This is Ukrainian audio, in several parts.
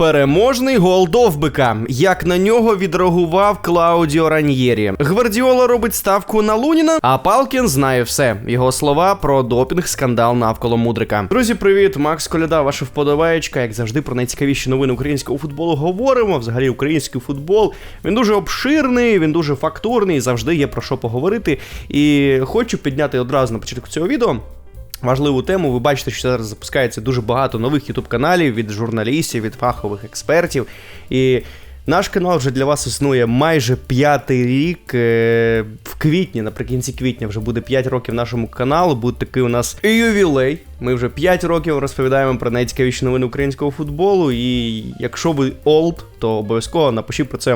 Переможний гол Довбика. Як на нього відреагував Клаудіо Раньєрі. Гвардіола робить ставку на Луніна, а Палкін знає все. Його слова про допінг скандал навколо мудрика. Друзі, привіт, Макс Коляда, ваша вподобаєчка. Як завжди, про найцікавіші новини українського футболу говоримо. Взагалі, український футбол він дуже обширний, він дуже фактурний. Завжди є про що поговорити. І хочу підняти одразу на початку цього відео. Важливу тему, ви бачите, що зараз запускається дуже багато нових ютуб-каналів від журналістів, від фахових експертів. І наш канал вже для вас існує майже п'ятий рік. Е, В квітні, наприкінці квітня, вже буде 5 років нашому каналу. Буде такий у нас ювілей. Ми вже 5 років розповідаємо про найцікавіші новини українського футболу. І якщо ви олд, то обов'язково напишіть про це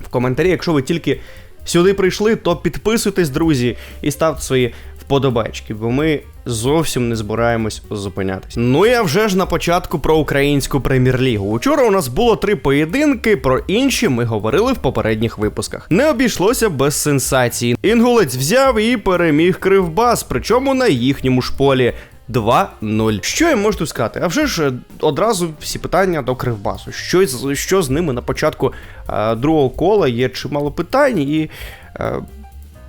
в коментарі. Якщо ви тільки сюди прийшли, то підписуйтесь, друзі, і ставте свої вподобайки, бо ми зовсім не збираємось зупинятись. Ну я вже ж на початку про українську прем'єр-лігу. Учора у нас було три поєдинки, про інші ми говорили в попередніх випусках. Не обійшлося без сенсації. Інгулець взяв і переміг Кривбас, причому на їхньому ж полі. 2-0. Що я можу сказати? А вже ж е, одразу всі питання до Кривбасу. Що, що з ними на початку е, другого кола є чимало питань, і е,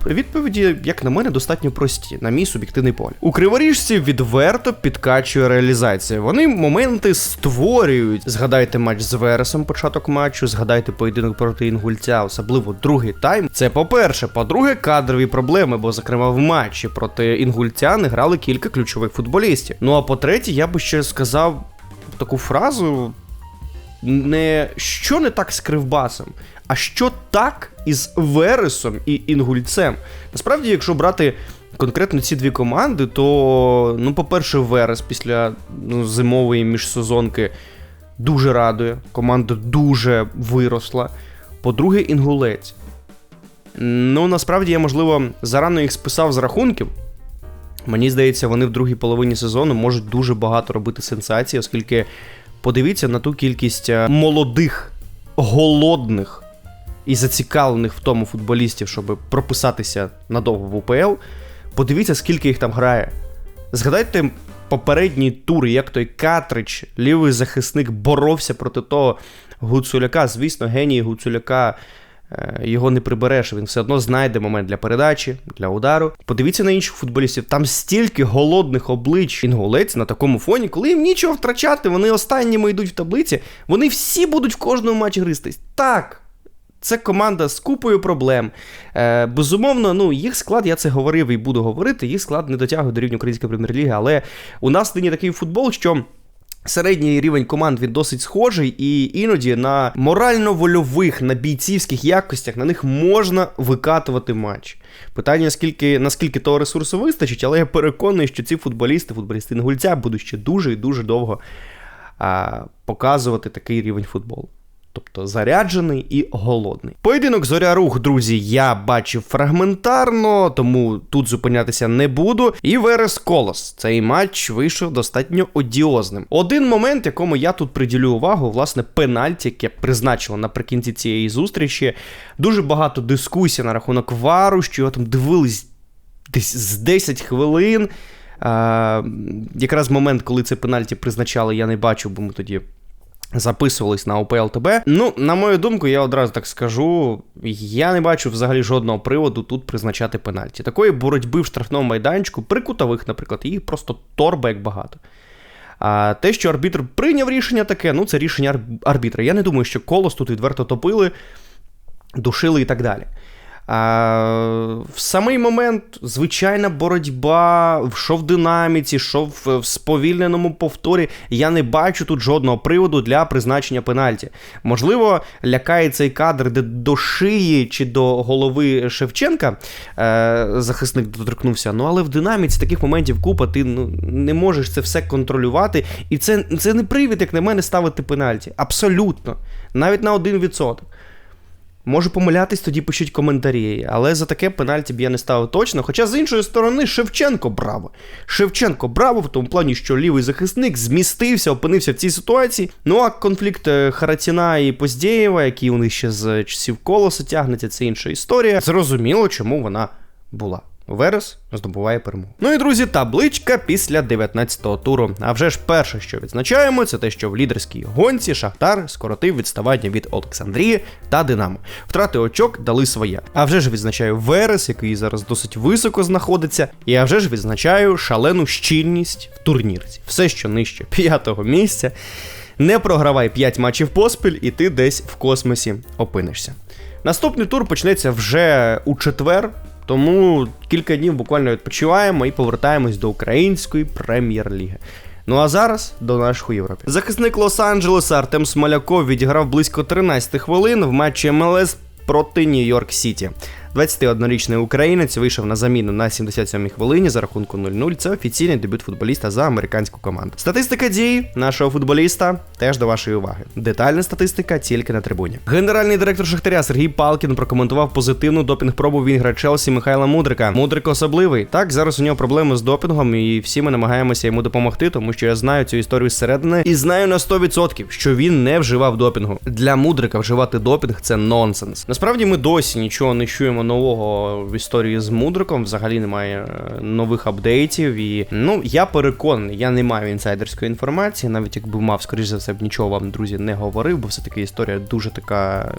відповіді, як на мене, достатньо прості, на мій суб'єктивний погляд. У криворіжців відверто підкачує реалізація. Вони моменти створюють. Згадайте матч з Вересом, початок матчу, згадайте поєдинок проти інгульця, особливо другий тайм. Це по-перше. По-друге, кадрові проблеми, бо, зокрема, в матчі проти інгульця не грали кілька ключових футболістів. Ну а по-третє, я би ще сказав таку фразу. Не що не так з Кривбасом, а що так із Вересом і Інгульцем. Насправді, якщо брати конкретно ці дві команди, то, ну, по-перше, Верес після ну, зимової міжсезонки дуже радує. Команда дуже виросла. По-друге, Інгулець. Ну, насправді, я, можливо, зарано їх списав з рахунків. Мені здається, вони в другій половині сезону можуть дуже багато робити сенсацій, оскільки подивіться на ту кількість е, молодих, голодних і зацікавлених в тому футболістів, щоб прописатися надовго в УПЛ. Подивіться, скільки їх там грає. Згадайте попередній тур, як той Катрич, лівий захисник, боровся проти того Гуцуляка. Звісно, геній Гуцуляка. Е, Його не прибереш, він все одно знайде момент для передачі, для удару. Подивіться на інших футболістів. Там стільки голодних облич інгулець на такому фоні, коли їм нічого втрачати, вони останніми йдуть в таблиці, вони всі будуть в кожному матчі гристись. Так, це команда з купою проблем. Е, безумовно, ну, їх склад, я це говорив і буду говорити, їх склад не дотягує до рівня української прем'єр-ліги, але у нас нині такий футбол, що. Середній рівень команд він досить схожий, і іноді на морально-вольових, на бійцівських якостях на них можна викатувати матч. Питання, скільки, наскільки того ресурсу вистачить, але я переконаний, що ці футболісти, футболісти Інгульця, будуть ще дуже і дуже довго а, показувати такий рівень футболу. Тобто заряджений і голодний. Поєдинок зоря рух, друзі, я бачив фрагментарно, тому тут зупинятися не буду. І Верес Колос. Цей матч вийшов достатньо одіозним. Один момент, якому я тут приділю увагу, власне, пенальті, яке призначило наприкінці цієї зустрічі. Дуже багато дискусій на рахунок вару, що його там дивились десь з 10 хвилин. А, якраз момент, коли це пенальті призначали, я не бачив, бо ми тоді записувались на ОПЛ ТБ. Ну, на мою думку, я одразу так скажу. Я не бачу взагалі жодного приводу тут призначати пенальті. Такої боротьби в штрафному майданчику, при кутових, наприклад, їх просто торба як багато. А те, що арбітр прийняв рішення таке, ну це рішення арбітра. Я не думаю, що колос тут відверто топили, душили і так далі. А, в самий момент звичайна боротьба, що в динаміці, що в, в сповільненому повторі. Я не бачу тут жодного приводу для призначення пенальті. Можливо, лякає цей кадр, де до шиї чи до голови Шевченка е, захисник доторкнувся. Ну але в динаміці таких моментів купа, ти ну, не можеш це все контролювати. І це, це не привід, як на мене, ставити пенальті. Абсолютно. Навіть на 1%. Можу помилятись, тоді пишіть коментарі, але за таке пенальті б я не ставив точно. Хоча з іншої сторони, Шевченко браво. Шевченко браво, в тому плані, що лівий захисник змістився, опинився в цій ситуації. Ну а конфлікт Хараціна і Поздєєва, який у них ще з часів колоса тягнеться, це інша історія. Зрозуміло, чому вона була. Верес здобуває перемогу. Ну і друзі, табличка після 19-го туру. А вже ж перше, що відзначаємо, це те, що в лідерській гонці Шахтар скоротив відставання від Олександрії та Динамо. Втрати очок дали своє. А вже ж відзначаю Верес, який зараз досить високо знаходиться. І я вже ж відзначаю шалену щільність в турнірці. Все, що нижче п'ятого місця. Не програвай 5 матчів поспіль, і ти десь в космосі опинишся. Наступний тур почнеться вже у четвер. Тому кілька днів буквально відпочиваємо і повертаємось до української прем'єр-ліги. Ну а зараз до наших у Європі. Захисник Лос-Анджелеса Артем Смоляков відіграв близько 13 хвилин в матчі МЛС проти Нью-Йорк Сіті. 21-річний українець вийшов на заміну на 77-й хвилині за рахунку 0-0. Це офіційний дебют футболіста за американську команду. Статистика дій нашого футболіста теж до вашої уваги. Детальна статистика тільки на трибуні. Генеральний директор Шахтаря Сергій Палкін прокоментував позитивну допінг-пробу вінгра Челсі Михайла Мудрика. Мудрик особливий. Так, зараз у нього проблеми з допінгом, і всі ми намагаємося йому допомогти, тому що я знаю цю історію зсередини і знаю на 100%, що він не вживав допінгу. Для Мудрика вживати допінг це нонсенс. Насправді ми досі нічого не чуємо нового в історії з Мудриком. Взагалі немає е, нових апдейтів. І ну я переконаний, я не маю інсайдерської інформації, навіть якби мав, скоріш за все, б нічого вам, друзі, не говорив, бо все-таки історія дуже така.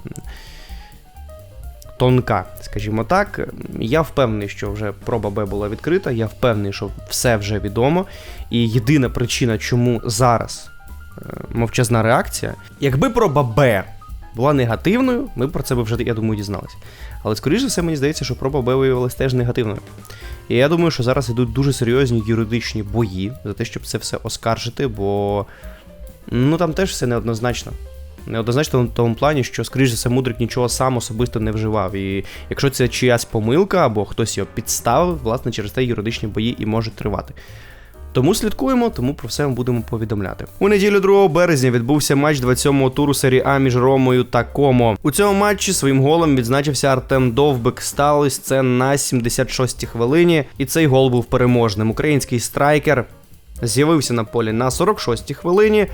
Тонка, скажімо так. Я впевнений, що вже проба Б була відкрита. Я впевнений, що все вже відомо. І єдина причина, чому зараз е, мовчазна реакція, якби проба Б була негативною, ми про це вже, я думаю, дізналися. Але скоріше за все, мені здається, що проба Б виявилася теж негативною. І я думаю, що зараз йдуть дуже серйозні юридичні бої за те, щоб це все оскаржити, бо ну там теж все неоднозначно. Неоднозначно в тому плані, що, скоріш за все, мудрик нічого сам особисто не вживав. І якщо це чиясь помилка або хтось його підставив, власне, через те юридичні бої і можуть тривати. Тому слідкуємо, тому про все ми будемо повідомляти. У неділю 2 березня відбувся матч 27-го туру серії А між Ромою та Комо. У цьому матчі своїм голом відзначився Артем Довбик. Сталося це на 76-й хвилині, і цей гол був переможним. Український страйкер з'явився на полі на 46-й хвилині.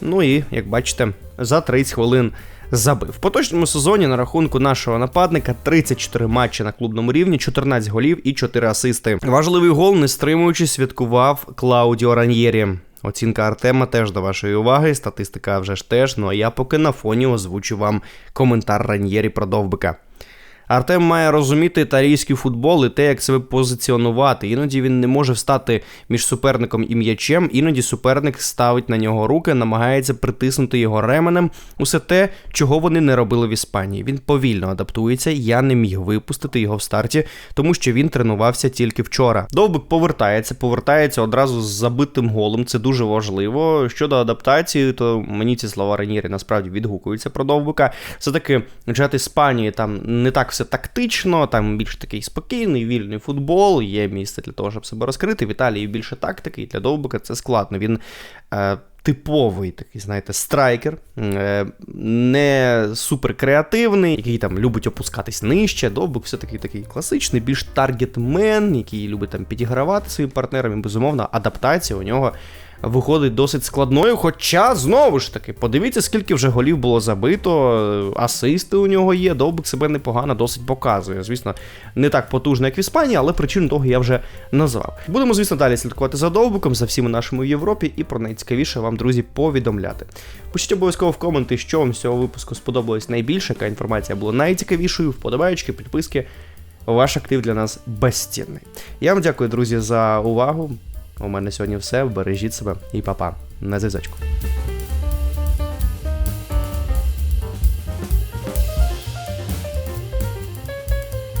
Ну і, як бачите, за 30 хвилин забив. В поточному сезоні на рахунку нашого нападника 34 матчі на клубному рівні, 14 голів і 4 асисти. Важливий гол, не стримуючи, святкував Клаудіо Раньєрі. Оцінка Артема теж до вашої уваги, статистика вже ж теж. Ну а я поки на фоні озвучу вам коментар Раньєрі про Довбика. Артем має розуміти італійський футбол і те, як себе позиціонувати. Іноді він не може встати між суперником і м'ячем, іноді суперник ставить на нього руки, намагається притиснути його ременем. Усе те, чого вони не робили в Іспанії. Він повільно адаптується. Я не міг випустити його в старті, тому що він тренувався тільки вчора. Довбик повертається, повертається одразу з забитим голом. Це дуже важливо. Щодо адаптації, то мені ці слова Ранірі насправді відгукуються про Довбика. Все таки чат Іспанії там не так все тактично, там більш такий спокійний, вільний футбол, є місце для того, щоб себе розкрити. В Італії більше тактики, і для Довбика це складно. Він е, типовий такий, знаєте, страйкер, е, не супер креативний, який там любить опускатись нижче. Довбик все таки такий класичний, більш таргетмен, який любить там підігравати своїм партнерам. І, безумовно, адаптація у нього. Виходить досить складною, хоча знову ж таки, подивіться, скільки вже голів було забито, асисти у нього є, довбик себе непогано досить показує. Звісно, не так потужно, як в Іспанії, але причину того я вже назвав. Будемо, звісно, далі слідкувати за довбиком, за всіми нашими в Європі, і про найцікавіше вам, друзі, повідомляти. Пишіть обов'язково в коменти, що вам з цього випуску сподобалось найбільше, яка інформація була найцікавішою, вподобаючки, підписки. Ваш актив для нас безцінний. Я вам дякую, друзі, за увагу. У мене сьогодні все. Бережіть себе і па-па. На зв'язочку.